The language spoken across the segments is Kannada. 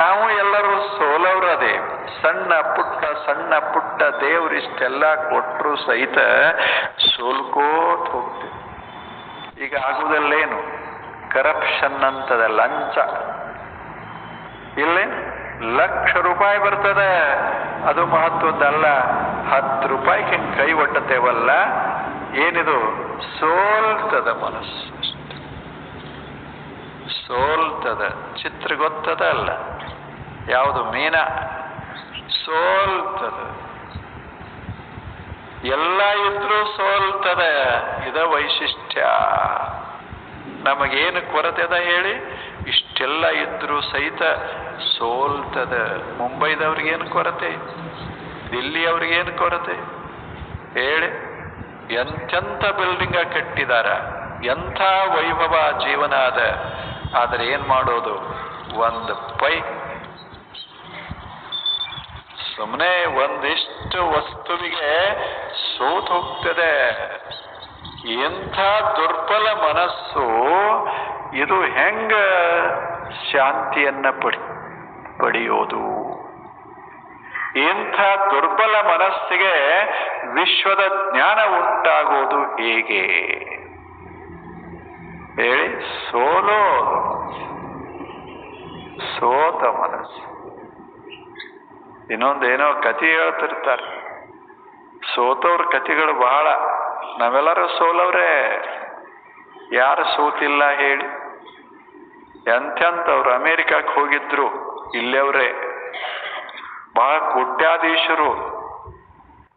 ನಾವು ಎಲ್ಲರೂ ಸೋಲವ್ರದೇ. ಸಣ್ಣ ಪುಟ್ಟ ಸಣ್ಣ ಪುಟ್ಟ ದೇವ್ರಿಷ್ಟೆಲ್ಲ ಕೊಟ್ಟರು ಸಹಿತ ಸೋಲ್ಕೋತ ಹೋಗ್ತೇವೆ. ಈಗ ಆಗುವುದಲ್ಲೇನು ಕರಪ್ಷನ್ ಅಂತದ ಲಂಚ. ಇಲ್ಲೇನು? ಲಕ್ಷ ರೂಪಾಯಿ ಬರ್ತದೆ. ಅದು ಮಹತ್ವದ್ದಲ್ಲ. ಹತ್ತು ರೂಪಾಯಿ ಹಿಂಗೆ ಕೈ ಒಟ್ಟತೇವಲ್ಲ ಏನಿದು? ಸೋಲ್ತದ ಮನಸ್ಸು ಸೋಲ್ತದ. ಚಿತ್ರ ಗೊತ್ತದ ಅಲ್ಲ ಯಾವುದು ಮೀನ? ಸೋಲ್ತದೆ. ಎಲ್ಲ ಇದ್ರೂ ಸೋಲ್ತದೆ. ಇದ ವೈಶಿಷ್ಟ್ಯ. ನಮಗೇನು ಕೊರತೆ ಅದ ಹೇಳಿ? ಇಷ್ಟೆಲ್ಲ ಇದ್ರೂ ಸಹಿತ ಸೋಲ್ತದ. ಮುಂಬೈದವ್ರಿಗೇನು ಕೊರತೆ? ದಿಲ್ಲಿಯವ್ರಿಗೇನು ಕೊರತೆ? ಹೇಳಿ. ಎಂತೆಂಥ ಬಿಲ್ಡಿಂಗ ಕಟ್ಟಿದಾರ. ಎಂಥ ವೈಭವ ಜೀವನ ಅದ. ಆದರೆ ಏನ್ ಮಾಡೋದು? ಒಂದು ಪೈ ಸುಮ್ಮನೆ ಒಂದಿಷ್ಟು ವಸ್ತುವಿಗೆ ಸೋತು ಹೋಗ್ತದೆ ಎಂಥ ದುರ್ಬಲ ಮನಸ್ಸು, ಇದು ಹೆಂಗ ಶಾಂತಿಯನ್ನ ಪಡಿ, ಪಡೆಯೋದು? ಇಂಥ ದುರ್ಬಲ ಮನಸ್ಸಿಗೆ ವಿಶ್ವದ ಜ್ಞಾನ ಉಂಟಾಗೋದು ಹೇಗೆ? ಹೇಳಿ ಸೋಲೋ ಸೋತ ಮನಸ್ಸು. ಇನ್ನೊಂದೇನೋ ಕಥೆ ಹೇಳ್ತಿರ್ತಾರೆ. ಸೋತವ್ರ ಕಥೆಗಳು ಬಹಳ ನಾವೆಲ್ಲರೂ ಸೋಲವ್ರೆ. ಯಾರು ಸೋತಿಲ್ಲ ಹೇಳಿ. ಎಂಥೆಂಥವ್ರು ಅಮೇರಿಕಕ್ಕೆ ಹೋಗಿದ್ರು, ಇಲ್ಲವ್ರೆ. ಬಹಳ ಕೋಟ್ಯಾಧೀಶರು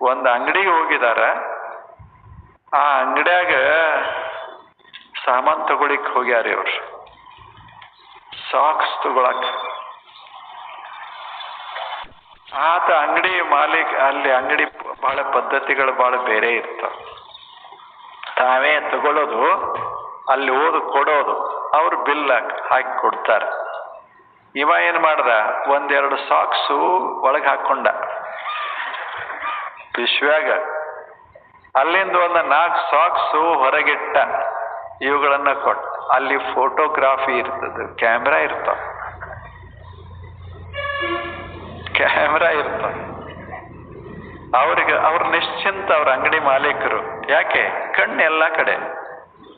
ಒಂದು ಅಂಗಡಿಗೆ ಹೋಗಿದಾರ. ಆ ಅಂಗಡಿಯಾಗ ಸಾಮಾನು ತಗೊಳಿಕ್ ಹೋಗ್ಯಾರ ಇವ್ರು. ಸಾಕ್ಸ್ ತಗೊಳಕ್. ಆತ ಅಂಗಡಿ ಮಾಲೀಕ, ಅಲ್ಲಿ ಅಂಗಡಿ ಬಹಳ ಪದ್ಧತಿಗಳು ಬಹಳ ಬೇರೆ ಇರ್ತಾವ ತಾವೇ ತಗೊಳ್ಳೋದು ಅಲ್ಲಿ ಓದು ಕೊಡೋದು, ಅವ್ರು ಬಿಲ್ ಹಾಕಿ ಕೊಡ್ತಾರೆ. ಇವ ಏನ್ ಮಾಡ್ದ, ಒಂದೆರಡು ಸಾಕ್ಸು ಒಳಗೆ ಹಾಕೊಂಡ. ಪಿಶ್ವ್ಯಾಗ ಅಲ್ಲಿಂದ ಒಂದು ನಾಲ್ಕು ಸಾಕ್ಸು ಹೊರಗಿಟ್ಟ, ಇವುಗಳನ್ನ ಕೊಟ್ಟ. ಅಲ್ಲಿ ಫೋಟೋಗ್ರಾಫಿ ಇರ್ತದೆ ಕ್ಯಾಮ್ರಾ ಇರ್ತಾವ. ಕ್ಯಾಮ್ರಾ ಇರ್ತ ಅವ್ರಿಗೆ, ಅವ್ರ ನಿಶ್ಚಿಂತ ಅವ್ರ ಅಂಗಡಿ ಮಾಲೀಕರು. ಯಾಕೆ? ಕಣ್ಣು ಎಲ್ಲ ಕಡೆ.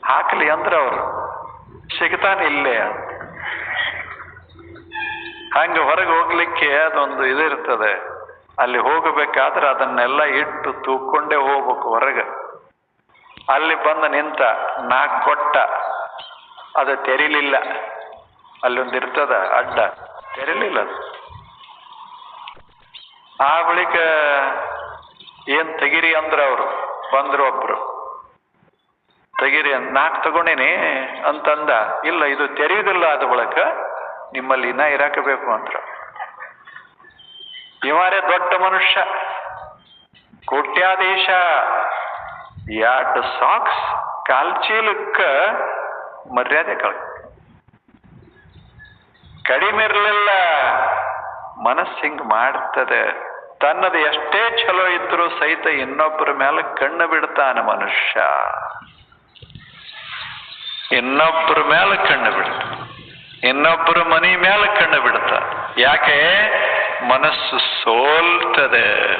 ಹಾಕ್ಲಿ ಅಂದ್ರೆ ಅವರು. ಸಿಗ್ತಾನೆ ಇಲ್ಲೇ ಹಂಗೆ ಹಂಗ ಹೊರಗೆ ಹೋಗ್ಲಿಕ್ಕೆ ಅದೊಂದು ಇದಿರ್ತದೆ ಅಲ್ಲಿ ಹೋಗಬೇಕಾದ್ರೆ ಅದನ್ನೆಲ್ಲ ಇಟ್ಟು ತೂಕೊಂಡೇ ಹೋಗ್ಬೇಕು ಹೊರಗೆ. ಅಲ್ಲಿ ಬಂದು ನಿಂತ ನಾಲ್ಕು ಕೊಟ್ಟ ಅದು ತೆರಿಲಿಲ್ಲ. ಅಲ್ಲೊಂದು ಇರ್ತದ ಅಡ್ಡ. ತೆರಿಲಿಲ್ಲ ಅದು. ಆ ಬಳಿಕ ಏನ್ ತೆಗಿರಿ ಅಂದ್ರ ಅವರು, ಬಂದ್ರು ಒಬ್ರು. ತೆಗಿರಿ ಅಂತ ನಾಕ್ ತಗೊಂಡೇನಿ ಅಂತಂದ, ಇಲ್ಲ ಇದು ತೆರೆಯುವುದಿಲ್ಲ ಅದ ಬಳಿಕ ನಿಮ್ಮಲ್ಲಿ ಇನ್ನ ಇರಾಕಬೇಕು ಅಂದ್ರು. ಇವರೇ ದೊಡ್ಡ ಮನುಷ್ಯ. ಕೋಟ್ಯಾದೇಶ ಎರಡು ಸಾಕ್ಸ್ ಕಾಲ್ಚೀಲಕ್ಕ ಮರ್ಯಾದೆ ಕಳ ಕಡಿಮೆ ಇರಲಿಲ್ಲ. ಮನಸ್ಸು ಹಿಂಗ್ ಮಾಡ್ತದೆ. ತನ್ನದು ಎಷ್ಟೇ ಚಲೋ ಇದ್ರೂ ಸಹಿತ ಇನ್ನೊಬ್ಬರ ಮೇಲೆ ಕಣ್ಣು ಬಿಡ್ತಾನೆ ಮನುಷ್ಯ. ಇನ್ನೊಬ್ಬರ ಮೇಲೆ ಕಣ್ಣು ಬಿಡ್ತ ಇನ್ನೊಬ್ಬರ ಮನಿ ಮೇಲೆ ಕಣ್ಣು ಬಿಡ್ತ ಯಾಕೆ? ಮನಸ್ಸು ಸೋಲ್ತದೆ.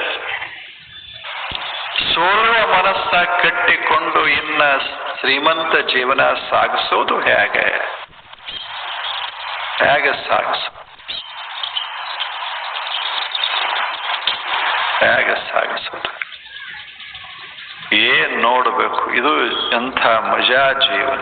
ಸೋಲುವ ಮನಸ್ಸ ಕಟ್ಟಿಕೊಂಡು ಇನ್ನ ಶ್ರೀಮಂತ ಜೀವನ ಸಾಗಿಸೋದು ಹೇಗೆ? ಹೇಗೆ ಸಾಗಿಸು ಹೇಗೆ ಸಾಗಿಸೋದು ಏನ್ ನೋಡಬೇಕು? ಇದು ಎಂಥ ಮಜಾ ಜೀವನ.